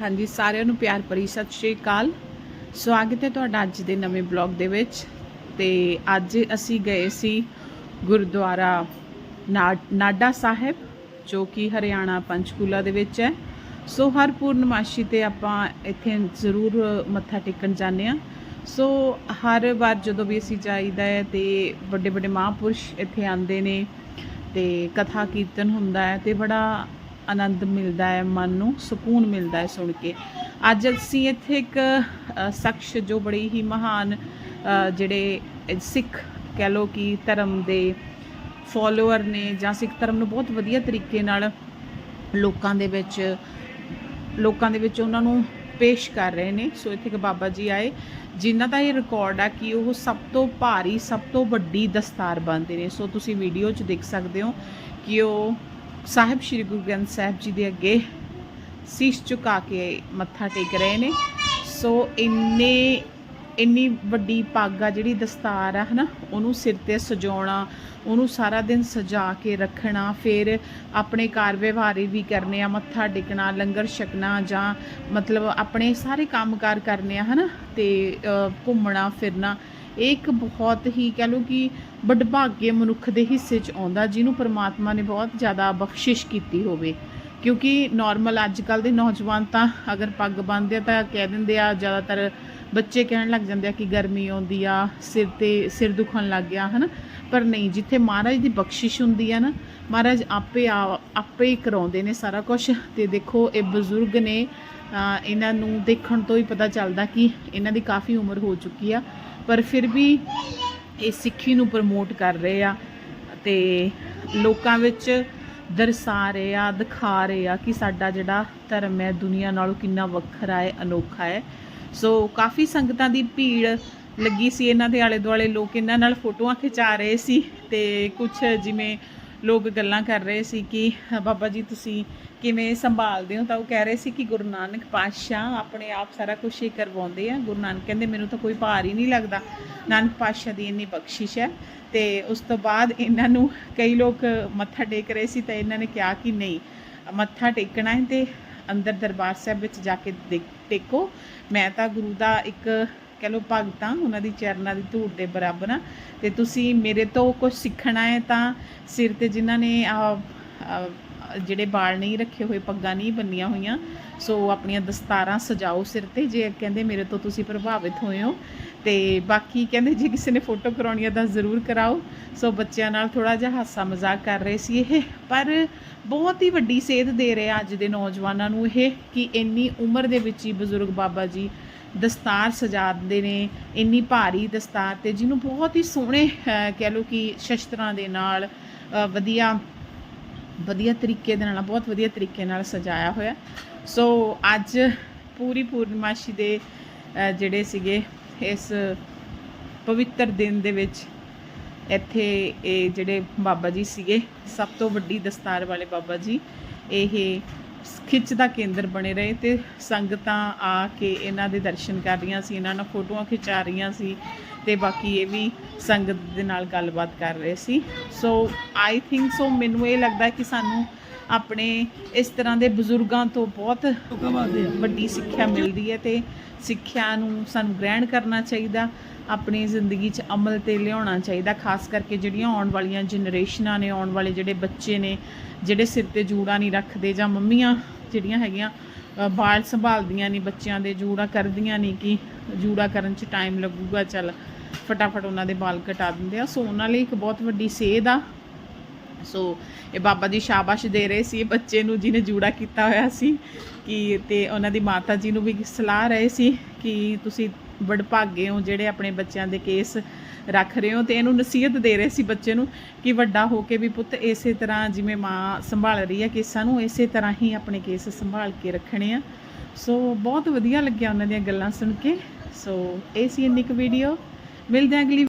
ਹਾਂਜੀ, ਸਾਰਿਆਂ ਨੂੰ ਪਿਆਰ ਭਰੀ ਸਤਿ ਸ਼੍ਰੀ ਅਕਾਲ। ਸਵਾਗਤ ਹੈ ਤੁਹਾਡਾ ਅੱਜ ਦੇ ਨਵੇਂ ਬਲੌਗ ਦੇ ਵਿੱਚ। ਤੇ ਅੱਜ ਅਸੀਂ ਗਏ ਸੀ ਗੁਰਦੁਆਰਾ ਨਾ- ਨਾਡਾ ਸਾਹਿਬ, ਜੋ ਕਿ ਹਰਿਆਣਾ ਪੰਚਕੂਲਾ ਦੇ ਵਿੱਚ ਹੈ। ਸੋ ਹਰ ਪੂਰਨਮਾਸ਼ੀ ਤੇ ਆਪਾਂ ਇੱਥੇ ਜ਼ਰੂਰ ਮੱਥਾ ਟੇਕਣ ਜਾਂਦੇ ਆ ਸੋ ਹਰ ਵਾਰ ਜਦੋਂ ਵੀ ਅਸੀਂ ਜਾਈਦਾ ਹੈ ਤੇ ਵੱਡੇ ਵੱਡੇ ਮਹਾਂਪੁਰਸ਼ ਇੱਥੇ ਆਉਂਦੇ ਨੇ ਤੇ ਕਥਾ ਕੀਰਤਨ ਹੁੰਦਾ ਹੈ ਤੇ ਬੜਾ ਆਨੰਦ ਮਿਲਦਾ ਹੈ, ਮਨ ਨੂੰ ਸਕੂਨ ਮਿਲਦਾ ਹੈ ਸੁਣ ਕੇ। ਅੱਜ ਅਸੀਂ ਇੱਥੇ ਇੱਕ ਸ਼ਖਸ ਜੋ ਬੜੀ ਹੀ ਮਹਾਨ ਜਿਹੜੇ ਸਿੱਖ ਕਹਿ ਲੋ ਕਿ ਧਰਮ ਦੇ ਫੋਲੋਅਰ ਨੇ ਜਾਂ ਸਿੱਖ ਧਰਮ ਨੂੰ ਬਹੁਤ ਵਧੀਆ ਤਰੀਕੇ ਨਾਲ ਲੋਕਾਂ ਦੇ ਵਿੱਚ, ਲੋਕਾਂ ਦੇ ਵਿੱਚ ਉਹਨਾਂ ਨੂੰ ਪੇਸ਼ ਕਰ ਰਹੇ ਨੇ। ਸੋ ਇੱਥੇ ਇੱਕ ਬਾਬਾ ਜੀ ਆਏ, ਜਿਨ੍ਹਾਂ ਦਾ ਇਹ ਰਿਕਾਰਡ ਆ ਕਿ ਉਹ ਸਭ ਤੋਂ ਭਾਰੀ, ਸਭ ਤੋਂ ਵੱਡੀ ਦਸਤਾਰ ਬੰਨਦੇ ਨੇ। ਸੋ ਤੁਸੀਂ ਵੀਡੀਓ 'ਚ ਦੇਖ ਸਕਦੇ ਹੋ ਕਿ ਉਹ ਸਾਹਿਬ ਸ੍ਰੀ ਗੁਰੂ ਗ੍ਰੰਥ ਸਾਹਿਬ ਜੀ ਦੇ ਅੱਗੇ ਸੀਸ ਝੁਕਾ ਕੇ ਮੱਥਾ ਟੇਕ ਰਹੇ ਨੇ। ਸੋ ਇੰਨੇ ਇੰਨੀ ਵੱਡੀ ਪੱਗ ਆ ਜਿਹੜੀ ਦਸਤਾਰ ਆ ਹਨਾ ਉਹਨੂੰ ਸਿਰ ਤੇ ਸਜਾਉਣਾ ਉਹਨੂੰ ਸਾਰਾ ਦਿਨ ਸਜਾ ਕੇ ਰੱਖਣਾ ਫਿਰ ਆਪਣੇ ਕਾਰ ਵਿਵਹਾਰੇ ਵੀ ਕਰਨੇ ਆ ਮੱਥਾ ਟੇਕਣਾ ਲੰਗਰ ਛਕਣਾ ਜਾਂ ਮਤਲਬ ਆਪਣੇ ਸਾਰੇ ਕੰਮਕਾਰ ਕਰਨੇ ਆ ਹਨਾ ਤੇ ਅ, ਘੁੰਮਣਾ ਫਿਰਨਾ ਇਹ ਇੱਕ ਬਹੁਤ ਹੀ ਕਹਿ ਲਓ ਕਿ ਵਡਭਾਗੇ ਮਨੁੱਖ ਦੇ ਹਿੱਸੇ 'ਚ ਆਉਂਦਾ, ਜਿਹਨੂੰ ਪਰਮਾਤਮਾ ਨੇ ਬਹੁਤ ਜ਼ਿਆਦਾ ਬਖਸ਼ਿਸ਼ ਕੀਤੀ ਹੋਵੇ। ਕਿਉਂਕਿ ਨਾਰਮਲ ਅੱਜ ਕੱਲ ਦੇ ਨੌਜਵਾਨ ਤਾਂ ਅਗਰ ਪੱਗ ਬੰਨ੍ਹਦੇ ਆ ਤਾਂ ਕਹਿ ਦਿੰਦੇ ਆ, ਜ਼ਿਆਦਾਤਰ ਬੱਚੇ ਕਹਿਣ ਲੱਗ ਜਾਂਦੇ ਆ ਕਿ ਗਰਮੀ ਆਉਂਦੀ ਆ, ਸਿਰ ਤੇ ਸਿਰ ਦੁਖਣ ਲੱਗ ਗਿਆ, ਹਨ? ਪਰ ਨਹੀਂ, ਜਿੱਥੇ ਮਹਾਰਾਜ ਦੀ ਬਖਸ਼ਿਸ਼ ਹੁੰਦੀ ਆ ਨਾ ਮਹਾਰਾਜ ਆਪੇ ਆ- ਆਪੇ ਹੀ ਕਰਾਉਂਦੇ ਨੇ ਸਾਰਾ ਕੁਝ ਤੇ ਦੇਖੋ ਇਹ ਬਜ਼ੁਰਗ ਨੇ ਇਹਨਾਂ ਨੂੰ ਦੇਖਣ ਤੋਂ ਹੀ ਪਤਾ ਚੱਲਦਾ ਕਿ ਇਹਨਾਂ ਦੀ ਕਾਫੀ ਉਮਰ ਹੋ ਚੁੱਕੀ ਆ, ਪਰ ਫਿਰ ਵੀ ਇਹ ਸਿੱਖੀ ਨੂੰ ਪ੍ਰਮੋਟ ਕਰ ਰਹੇ ਆ ਤੇ ਲੋਕਾਂ ਵਿੱਚ ਦਰਸਾ ਰਹੇ ਆ, ਦਿਖਾ ਰਹੇ ਆ ਕਿ ਸਾਡਾ ਜਿਹੜਾ ਧਰਮ ਹੈ, ਦੁਨੀਆ ਨਾਲੋਂ ਕਿੰਨਾ ਵੱਖਰਾ ਹੈ, ਅਨੋਖਾ ਹੈ। ਸੋ ਕਾਫੀ ਸੰਗਤਾਂ ਦੀ ਭੀੜ ਲੱਗੀ ਸੀ ਇਹਨਾਂ ਦੇ ਆਲੇ ਦੁਆਲੇ ਲੋਕ ਇਹਨਾਂ ਨਾਲ ਫੋਟੋਆਂ ਖਿਚਾ ਰਹੇ ਸੀ ਤੇ ਕੁਝ ਜਿਵੇਂ ਲੋਕ ਗੱਲਾਂ ਕਰ ਰਹੇ ਸੀ ਕਿ ਬਾਬਾ ਜੀ ਤੁਸੀਂ ਕਿਵੇਂ ਸੰਭਾਲਦੇ ਹੋ? ਤਾਂ ਉਹ ਕਹਿ ਰਹੇ ਸੀ ਕਿ ਗੁਰੂ ਨਾਨਕ ਪਾਤਸ਼ਾਹ ਆਪਣੇ ਆਪ ਸਾਰਾ ਕੁਝ ਹੀ ਕਰਵਾਉਂਦੇ ਆ। ਗੁਰੂ ਨਾਨਕ ਕਹਿੰਦੇ, ਮੈਨੂੰ ਤਾਂ ਕੋਈ ਭਾਰ ਹੀ ਨਹੀਂ ਲੱਗਦਾ। ਨਾਨਕ ਪਾਤਸ਼ਾਹ ਦੀ ਇੰਨੀ ਬਖਸ਼ਿਸ਼ ਹੈ। ਤੇ ਉਸ ਤੋਂ ਬਾਅਦ ਇਹਨਾਂ ਨੂੰ ਕਈ ਲੋਕ ਮੱਥਾ ਟੇਕ ਰਹੇ ਸੀ, ਤਾਂ ਇਹਨਾਂ ਨੇ ਕਿਹਾ ਕਿ ਨਹੀਂ, ਮੱਥਾ ਟੇਕਣਾ ਹੈ ਤੇ ਅੰਦਰ ਦਰਬਾਰ ਸਾਹਿਬ ਵਿੱਚ ਜਾ ਕੇ ਦੇਖ- ਟੇਕੋ। ਮੈਂ ਤਾਂ ਗੁਰੂ ਦਾ ਇੱਕ ਕਹਿ ਲਓ ਭਗਤਾਂ, ਉਹਨਾਂ ਦੀ ਚਰਨਾਂ ਦੀ ਧੂੜ ਦੇ ਬਰਾਬਰ ਆ। ਤੇ ਤੁਸੀਂ ਮੇਰੇ ਤੋਂ ਕੁਝ ਸਿੱਖਣਾ ਹੈ ਤਾਂ ਸਿਰ ਤੇ ਜਿਨ੍ਹਾਂ ਨੇ ਆ, ਜਿਹੜੇ ਵਾਲ ਨਹੀਂ ਰੱਖੇ ਹੋਏ, ਪੱਗਾਂ ਨਹੀਂ ਬੰਨੀਆਂ ਹੋਈਆਂ, ਸੋ ਆਪਣੀਆਂ ਦਸਤਾਰਾਂ ਸਜਾਓ ਸਿਰ ਤੇ। ਜੇ ਕਹਿੰਦੇ ਮੇਰੇ ਤੋਂ ਤੁਸੀਂ ਪ੍ਰਭਾਵਿਤ ਹੋਏ ਹੋ, ਤੇ ਬਾਕੀ ਕਹਿੰਦੇ ਜੇ ਕਿਸੇ ਨੇ ਫੋਟੋ ਕਰਾਉਣੀ ਹੈ ਤਾਂ ਜ਼ਰੂਰ ਕਰਾਓ। ਸੋ ਬੱਚਿਆਂ ਨਾਲ ਥੋੜਾ ਜਿਹਾ ਹਾਸਾ ਮਜ਼ਾਕ ਕਰ ਰਹੇ ਸੀ ਇਹ, ਪਰ ਬਹੁਤ ਹੀ ਵੱਡੀ ਸੇਧ ਦੇ ਰਿਹਾ ਅੱਜ ਦੇ ਨੌਜਵਾਨਾਂ ਨੂੰ ਇਹ ਕਿ ਇੰਨੀ ਉਮਰ ਦੇ ਵਿੱਚ ਹੀ ਬਜ਼ੁਰਗ ਬਾਬਾ ਜੀ ਦਸਤਾਰ ਸਜਾ ਦਿੰਦੇ ਨੇ, ਇੰਨੀ ਭਾਰੀ ਦਸਤਾਰ ਤੇ ਜਿਹਨੂੰ ਬਹੁਤ ਹੀ ਸੋਹਣੇ ਕਹਿ ਲਓ ਕਿ ਸ਼ਸਤਰਾਂ ਦੇ ਨਾਲ ਵਧੀਆ ਵਧੀਆ ਤਰੀਕੇ ਦੇ ਨਾਲ, ਬਹੁਤ ਵਧੀਆ ਤਰੀਕੇ ਨਾਲ ਸਜਾਇਆ ਹੋਇਆ। ਸੋ ਅੱਜ ਪੂਰੀ ਪੂਰਨਮਾਸ਼ੀ ਦੇ ਜਿਹੜੇ ਸੀਗੇ ਇਸ ਪਵਿੱਤਰ ਦਿਨ ਦੇ ਵਿੱਚ ਇੱਥੇ ਇਹ ਜਿਹੜੇ ਬਾਬਾ ਜੀ ਸੀਗੇ, ਸਭ ਤੋਂ ਵੱਡੀ ਦਸਤਾਰ ਵਾਲੇ ਬਾਬਾ ਜੀ, ਇਹ ਖਿੱਚ ਦਾ ਕੇਂਦਰ ਬਣੇ ਰਹੇ ਤੇ ਸੰਗਤਾਂ ਆ ਕੇ ਇਹਨਾਂ ਦੇ ਦਰਸ਼ਨ ਕਰ ਰਹੀਆਂ ਸੀ, ਇਹਨਾਂ ਨਾਲ ਫੋਟੋਆਂ ਖਿਚਾ ਰਹੀਆਂ ਸੀ ਤੇ ਬਾਕੀ ਇਹ ਵੀ ਸੰਗਤ ਦੇ ਨਾਲ ਗੱਲਬਾਤ ਕਰ ਰਹੇ ਸੀ। ਸੋ ਆਈ ਥਿੰਕ ਸੋ ਮੈਨੂੰ ਇਹ ਲੱਗਦਾ ਕਿ ਸਾਨੂੰ ਆਪਣੇ ਇਸ ਤਰ੍ਹਾਂ ਦੇ ਬਜ਼ੁਰਗਾਂ ਤੋਂ ਬਹੁਤ ਵੱਡੀ ਸਿੱਖਿਆ ਮਿਲਦੀ ਹੈ ਤੇ ਸਿੱਖਿਆ ਨੂੰ ਸਾਨੂੰ ਗ੍ਰਹਿਣ ਕਰਨਾ ਚਾਹੀਦਾ। ਆਪਣੀ ਜ਼ਿੰਦਗੀ 'ਚ ਅਮਲ ਤੇ ਲਿਆਉਣਾ ਚਾਹੀਦਾ, ਖਾਸ ਕਰਕੇ ਜਿਹੜੀਆਂ ਆਉਣ ਵਾਲੀਆਂ ਜਨਰੇਸ਼ਨਾਂ ਨੇ, ਆਉਣ ਵਾਲੇ ਜਿਹੜੇ ਬੱਚੇ ਨੇ, ਜਿਹੜੇ ਸਿਰ ਤੇ ਜੂੜਾ ਨਹੀਂ ਰੱਖਦੇ ਜਾਂ ਮੰਮੀਆਂ ਜਿਹੜੀਆਂ ਹੈਗੀਆਂ ਬਾਲ ਸੰਭਾਲਦੀਆਂ ਨਹੀਂ, ਬੱਚਿਆਂ ਦੇ ਜੂੜਾ ਕਰਦੀਆਂ ਨਹੀਂ ਕਿ ਜੂੜਾ ਕਰਨ 'ਚ ਟਾਈਮ ਲੱਗੂਗਾ, ਚੱਲ ਫਟਾਫਟ ਉਹਨਾਂ ਦੇ ਬਾਲ ਕਟਾ ਦਿੰਦੇ ਆ। ਸੋ ਉਹਨਾਂ ਲਈ ਇੱਕ ਬਹੁਤ ਵੱਡੀ ਸੇਧ ਆ। ਸੋ ਇਹ ਬਾਬਾ ਜੀ ਸ਼ਾਬਾਸ਼ ਦੇ ਰਹੇ ਸੀ ਬੱਚੇ ਨੂੰ ਜਿਹਨੇ ਜੂੜਾ ਕੀਤਾ ਹੋਇਆ ਸੀ ਕਿ ਤੇ ਉਹਨਾਂ ਦੀ ਮਾਤਾ ਜੀ ਨੂੰ ਵੀ ਸਲਾਹ ਰਹੇ ਸੀ ਕਿ ਤੁਸੀਂ ਵਡਭਾਗੇ ਹੋ ਜਿਹੜੇ ਆਪਣੇ ਬੱਚਿਆਂ ਦੇ ਕੇਸ ਰੱਖ ਰਹੇ ਹੋ ਤੇ ਇਹਨੂੰ ਨਸੀਹਤ ਦੇ ਰਹੇ ਸੀ ਬੱਚੇ ਨੂੰ ਕਿ ਵੱਡਾ ਹੋ ਕੇ ਵੀ ਪੁੱਤ ਇਸੇ ਤਰ੍ਹਾਂ ਜਿਵੇਂ ਮਾਂ ਸੰਭਾਲ ਰਹੀ ਹੈ ਕੇਸਾਂ ਨੂੰ, ਇਸੇ ਤਰ੍ਹਾਂ ਹੀ ਆਪਣੇ ਕੇਸ ਸੰਭਾਲ ਕੇ ਰੱਖਣੇ ਆ। ਸੋ ਬਹੁਤ ਵਧੀਆ ਲੱਗਿਆ ਉਹਨਾਂ ਦੀਆਂ ਗੱਲਾਂ ਸੁਣ ਕੇ। ਸੋ, ਇਹ ਸੀ ਇੰਨੀ ਕੁ ਵੀਡੀਓ ਮਿਲਦੇ ਹਾਂ ਅਗਲੀ